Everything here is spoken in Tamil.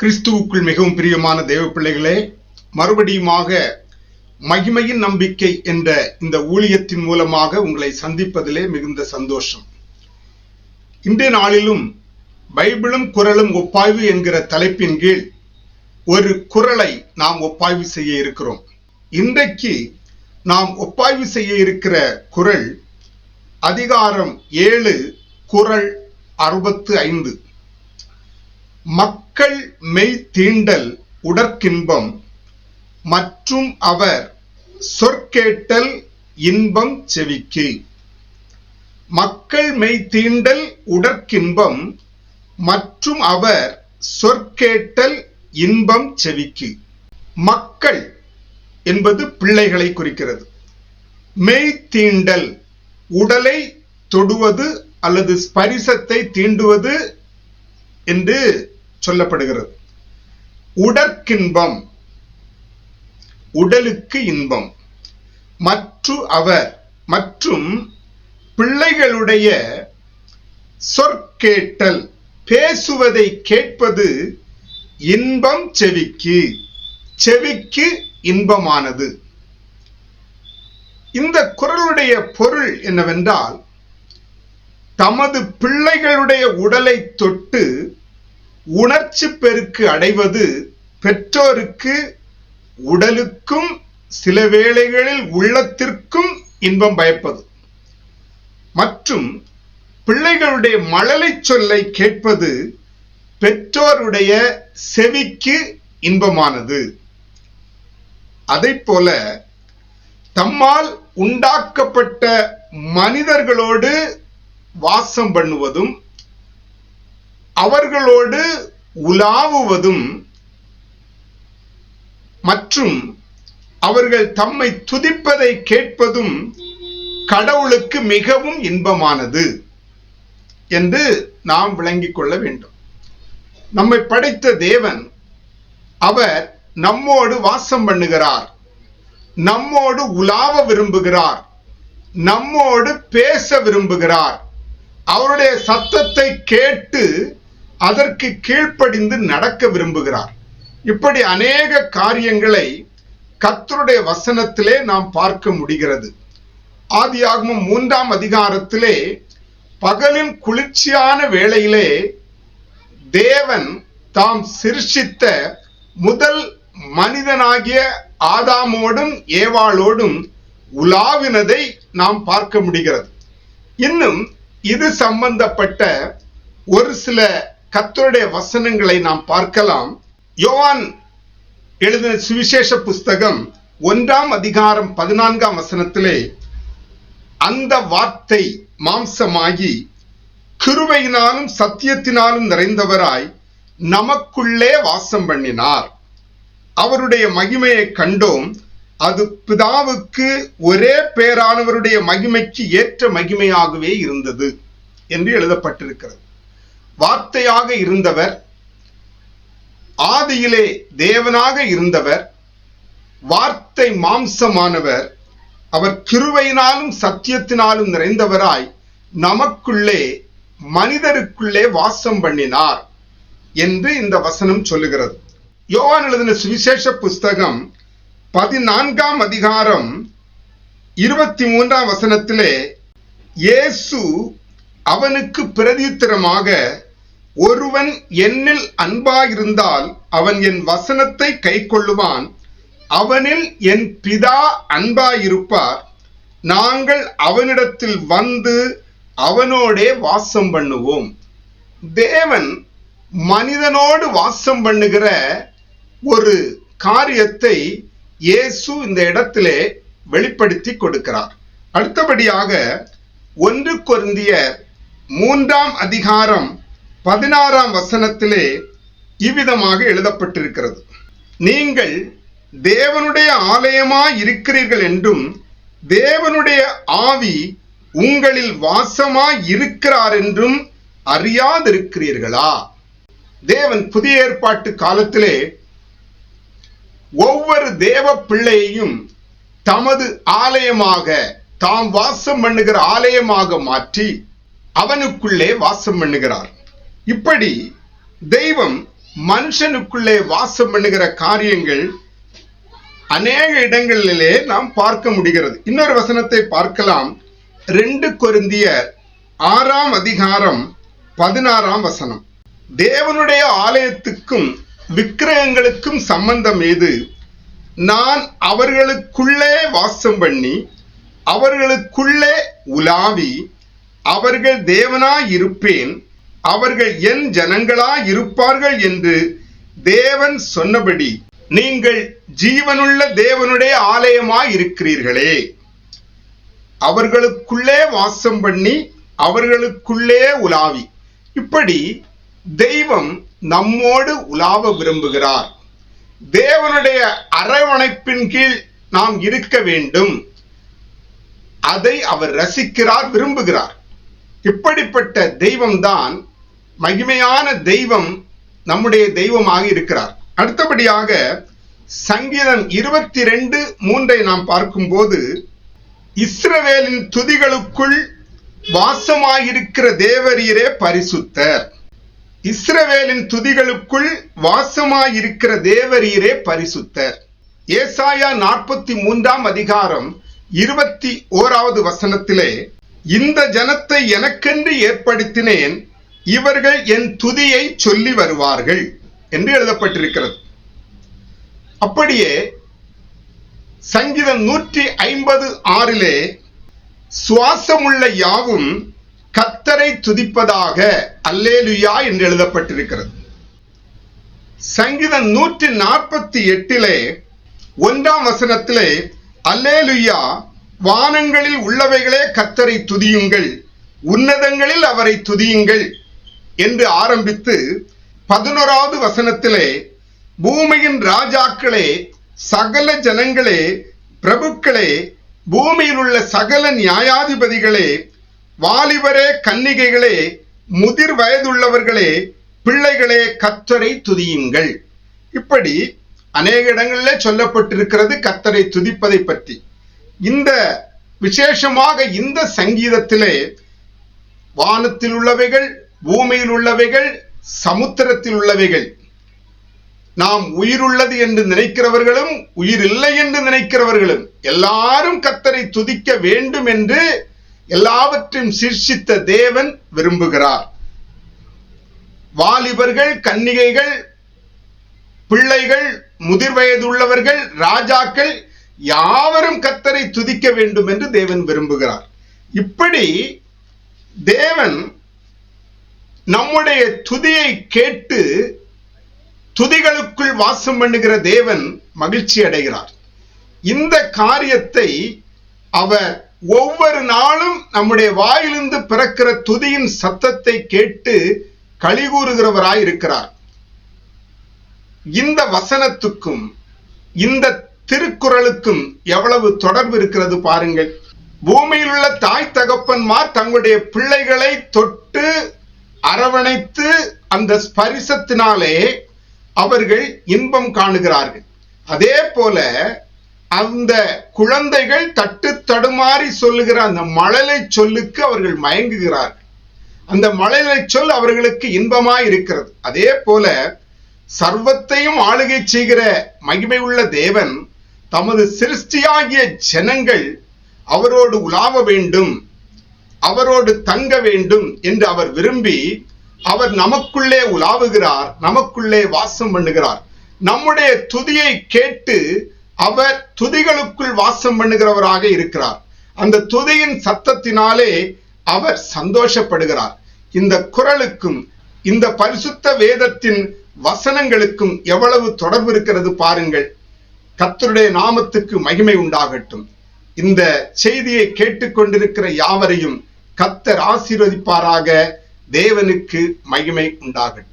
கிறிஸ்துவுக்குள் மிகவும் பிரியமான தேவ பிள்ளைகளே மறுபடியுமாக மகிமையின் நம்பிக்கை என்ற இந்த ஊழியத்தின் மூலமாக உங்களை சந்திப்பதிலே மிகுந்த சந்தோஷம். இன்றைய நாளிலும் பைபிளும் குரலும் ஒப்பாய்வு என்கிற தலைப்பின் கீழ் ஒரு குரலை நாம் ஒப்பாய்வு செய்ய இருக்கிறோம். இன்றைக்கு நாம் ஒப்பாய்வு செய்ய இருக்கிற குரல் அதிகாரம் ஏழு குரல் அறுபத்து ஐந்து. மக்கள் மெய் தீண்டல் உடற்கின்பம் மற்றும் அவர் சொற்கேட்டல் இன்பம் செவிக்கு. மக்கள் மெய் தீண்டல் உடற்கின்பம் மற்றும் அவர் சொற்கேட்டல் இன்பம் செவிக்கு. மக்கள் என்பது பிள்ளைகளை குறிக்கிறது. மெய் தீண்டல் உடலை தொடுவது அல்லது ஸ்பரிசத்தை தீண்டுவது என்று சொல்லப்படுகிறது. உடற்கின்பம் உடலுக்கு இன்பம். மற்றும் அவர் மற்றும் பிள்ளைகளுடைய சொற்கேட்டல் பேசுவதை கேட்பது இன்பம் செவிக்கு செவிக்கு இன்பமானது. இந்த குரலுடைய பொருள் என்னவென்றால் தமது பிள்ளைகளுடைய உடலை தொட்டு உணர்ச்சி பெருக்கு அடைவது பெற்றோருக்கு உடலுக்கும் சில வேளைகளில் உள்ளத்திற்கும் இன்பம் பயப்பது. மற்றும் பிள்ளைகளுடைய மழலை சொல்லை கேட்பது பெற்றோருடைய செவிக்கு இன்பமானது. அதை போல தம்மால் உண்டாக்கப்பட்ட மனிதர்களோடு வாசம் பண்ணுவதும் அவர்களோடு உலாவுவதும் மற்றும் அவர்கள் தம்மை துதிப்பதை கேட்பதும் கடவுளுக்கு மிகவும் இன்பமானது என்று நாம் விளங்கிக் கொள்ள வேண்டும். நம்மை படைத்த தேவன் அவர் நம்மோடு வாசம் பண்ணுகிறார். நம்மோடு உலாவ விரும்புகிறார். நம்மோடு பேச விரும்புகிறார். அவருடைய சத்தத்தை கேட்டு அதற்கு கீழ்ப்படிந்து நடக்க விரும்புகிறார். இப்படி அநேக காரியங்களை கத்தருடைய வசனத்திலே நாம் பார்க்க முடிகிறது. ஆதியாகமும் மூன்றாம் அதிகாரத்திலே பகலின் குளிர்ச்சியான வேளையிலே தேவன் தாம் சிருஷித்த முதல் மனிதனாகிய ஆதாமோடும் ஏவாளோடும் உலாவினதை நாம் பார்க்க முடிகிறது. இன்னும் இது சம்பந்தப்பட்ட ஒரு சில கத்தருடைய வசனங்களை நாம் பார்க்கலாம். யோவான் எழுதின சுவிசேஷ புஸ்தகம் ஒன்றாம் அதிகாரம் பதினான்காம் வசனத்திலே அந்த வார்த்தை மாம்சமாகி கிருவையினாலும் சத்தியத்தினாலும் நிறைந்தவராய் நமக்குள்ளே வாசம் பண்ணினார். அவருடைய மகிமையை கண்டோம். அது பிதாவுக்கு ஒரே பேரானவருடைய மகிமைக்கு ஏற்ற மகிமையாகவே இருந்தது என்று எழுதப்பட்டிருக்கிறது. வார்த்தையாக இருந்தவர் ஆதியிலே தேவனாக இருந்தவர் வார்த்தை மாம்சமானவர் அவர் கிருவையினாலும் சத்தியத்தினாலும் நிறைந்தவராய் நமக்குள்ளே மனிதருக்குள்ளே வாசம் பண்ணினார் என்று இந்த வசனம் சொல்லுகிறது. யோவான் எழுதின சுவிசேஷ புஸ்தகம் பதினான்காம் அதிகாரம் இருபத்தி மூன்றாம் வசனத்திலே இயேசு அவனுக்கு பிரதித்திரமாக ஒருவன் என்னில் அன்பாயிருந்தால் அவன் என் வசனத்தை கை கொள்ளுவான் அவனில் என் பிதா அன்பாயிருப்பார். நாங்கள் அவனிடத்தில் வந்து அவனோடே வாசம் பண்ணுவோம். தேவன் மனிதனோடு வாசம் பண்ணுகிற ஒரு காரியத்தை இயேசு இந்த இடத்திலே வெளிப்படுத்தி கொடுக்கிறார். அடுத்தபடியாக ஒன்று கொருந்திய மூன்றாம் அதிகாரம் பதினாறாம் வசனத்திலே இவ்விதமாக எழுதப்பட்டிருக்கிறது. நீங்கள் தேவனுடைய ஆலயமாய் இருக்கிறீர்கள் என்றும் தேவனுடைய ஆவி உங்களில் வாசமாய் இருக்கிறார் என்றும் அறியாதிருக்கிறீர்களா? தேவன் புதிய ஏற்பாட்டு காலத்திலே ஒவ்வொரு தேவ பிள்ளையையும் தமது ஆலயமாக தாம் வாசம் பண்ணுகிற ஆலயமாக மாற்றி அவனுக்குள்ளே வாசம் பண்ணுகிறார். இப்படி தெய்வம் மனுஷனுக்குள்ளே வாசம் பண்ணுகிற காரியங்கள் அநேக இடங்களிலே நாம் பார்க்க முடிகிறது. இன்னொரு வசனத்தை பார்க்கலாம். ரெண்டு கொருந்திய ஆறாம் அதிகாரம் பதினாறாம் வசனம். தேவனுடைய ஆலயத்துக்கும் விக்கிரகங்களுக்கும் சம்பந்தம் ஏது நான் அவர்களுக்குள்ளே வாசம் பண்ணி அவர்களுக்குள்ளே உலாவி அவர்கள் தேவனாய் இருப்பேன். அவர்கள் என் ஜனங்களாய் இருப்பார்கள் என்று தேவன் சொன்னபடி நீங்கள் ஜீவனுள்ள தேவனுடைய ஆலயமாய் இருக்கிறீர்களே அவர்களுக்குள்ளே வாசம் பண்ணி அவர்களுக்குள்ளே உலாவி. இப்படி தெய்வம் நம்மோடு உலாவ விரும்புகிறார். தேவனுடைய அரவணைப்பின் கீழ் நாம் இருக்க வேண்டும். அதை அவர் ரசிக்கிறார் விரும்புகிறார். இப்படிப்பட்ட தெய்வம்தான் மகிமையான தெய்வம் நம்முடைய தெய்வமாக இருக்கிறார். அடுத்தபடியாக சங்கீதம் இருபத்தி ரெண்டு மூன்றை நாம் பார்க்கும்போது இஸ்ரவேலின் துதிகளுக்குள் வாசமாயிருக்கிற தேவரீரே பரிசுத்தர். இஸ்ரவேலின் துதிகளுக்குள் வாசமாயிருக்கிற தேவரீரே பரிசுத்தர். ஏசாயா நாற்பத்தி மூன்றாம் அதிகாரம் இருபத்தி ஓராவது வசனத்திலே இந்த ஜனத்தை எனக்கென்று ஏற்படுத்தினேன் இவர்கள் என் துதியை சொல்லி வருவார்கள் என்று எழுதப்பட்டிருக்கிறது. அப்படியே சங்கீதம் நூற்றி ஐம்பது ஆறிலே சுவாசமுள்ள யாவும் கத்தரை துதிப்பதாக அல்லேலுயா என்று எழுதப்பட்டிருக்கிறது. சங்கீதம் நூற்றி நாற்பத்தி எட்டிலே ஒன்றாம் வசனத்திலே அல்லேலுயா வானங்களில் உள்ளவைகளே கத்தரை துதியுங்கள் உன்னதங்களில் அவரை துதியுங்கள் என்று ஆரம்பித்து பதினோராவது வசனத்திலே பூமியின் ராஜாக்களே சகல ஜனங்களே பிரபுக்களே பூமியில் உள்ள சகல நியாயாதிபதிகளே வாலிபரே கன்னிகைகளே முதிர் வயதுள்ளவர்களே பிள்ளைகளே கத்தரை துதியுங்கள். இப்படி அநேக இடங்களிலே சொல்லப்பட்டிருக்கிறது கத்தரை துதிப்பதை பற்றி. இந்த விசேஷமாக இந்த சங்கீதத்திலே வானத்தில் உள்ளவைகள் பூமியில் உள்ளவைகள் சமுத்திரத்தில் உள்ளவைகள் நாம் உயிர் உள்ளது என்று நினைக்கிறவர்களும் உயிர் இல்லை என்று நினைக்கிறவர்களும் எல்லாரும் கத்தரை துதிக்க வேண்டும் என்று எல்லாவற்றையும் சிர்ஷித்த தேவன் விரும்புகிறார். வாலிபர்கள் கன்னிகைகள் பிள்ளைகள் முதிர்வயது உள்ளவர்கள் ராஜாக்கள் யாவரும் கத்தரை துதிக்க வேண்டும் என்று தேவன் விரும்புகிறார். இப்படி தேவன் நம்முடைய துதியை கேட்டு துதிகளுக்குள் வாசம் பண்ணுகிற தேவன் மகிழ்ச்சி அடைகிறார். இந்த காரியத்தை அவர் ஒவ்வொரு நாளும் நம்முடைய வாயிலிருந்து பிறக்கிற துதியின் சத்தத்தை கேட்டு கழிகூறுகிறவராய் இருக்கிறார். இந்த வசனத்துக்கும் இந்த திருக்குறளுக்கும் எவ்வளவு தொடர்பு இருக்கிறது பாருங்கள். பூமியில் உள்ள தாய் தகப்பன்மார் தங்களுடைய பிள்ளைகளை தொட்டு அரவணைத்து அந்த ஸ்பரிசத்தினாலே அவர்கள் இன்பம் காணுகிறார்கள். அதே போல அந்த குழந்தைகள் தட்டு தடுமாறி சொல்லுகிற அந்த மழலை சொல்லுக்கு அவர்கள் மயங்குகிறார்கள். அந்த மழலை சொல் அவர்களுக்கு இன்பமாய் இருக்கிறது. அதே போல சர்வத்தையும் ஆளுகை செய்கிற மகிமை உள்ள தேவன் தமது சிருஷ்டியாகிய ஜனங்கள் அவரோடு உலாவ வேண்டும். அவரோடு தங்க வேண்டும் என்று அவர் விரும்பி அவர் நமக்குள்ளே உலாவுகிறார் நமக்குள்ளே வாசம் பண்ணுகிறார். நம்முடைய துதியை கேட்டு அவர் துதிகளுக்குள் வாசம் பண்ணுகிறவராக இருக்கிறார். அந்த துதியின் சத்தத்தினாலே அவர் சந்தோஷப்படுகிறார். இந்த குரலுக்கும் இந்த பரிசுத்த வேதத்தின் வசனங்களுக்கும் எவ்வளவு தொடர்பு இருக்கிறது பாருங்கள். கத்தருடைய நாமத்துக்கு மகிமை உண்டாகட்டும். இந்த செய்தியை கேட்டுக்கொண்டிருக்கிற யாவரையும் கத்தர் ஆசீர்வதிப்பாராக தேவனுக்கு மகிமை உண்டாகட்டும்.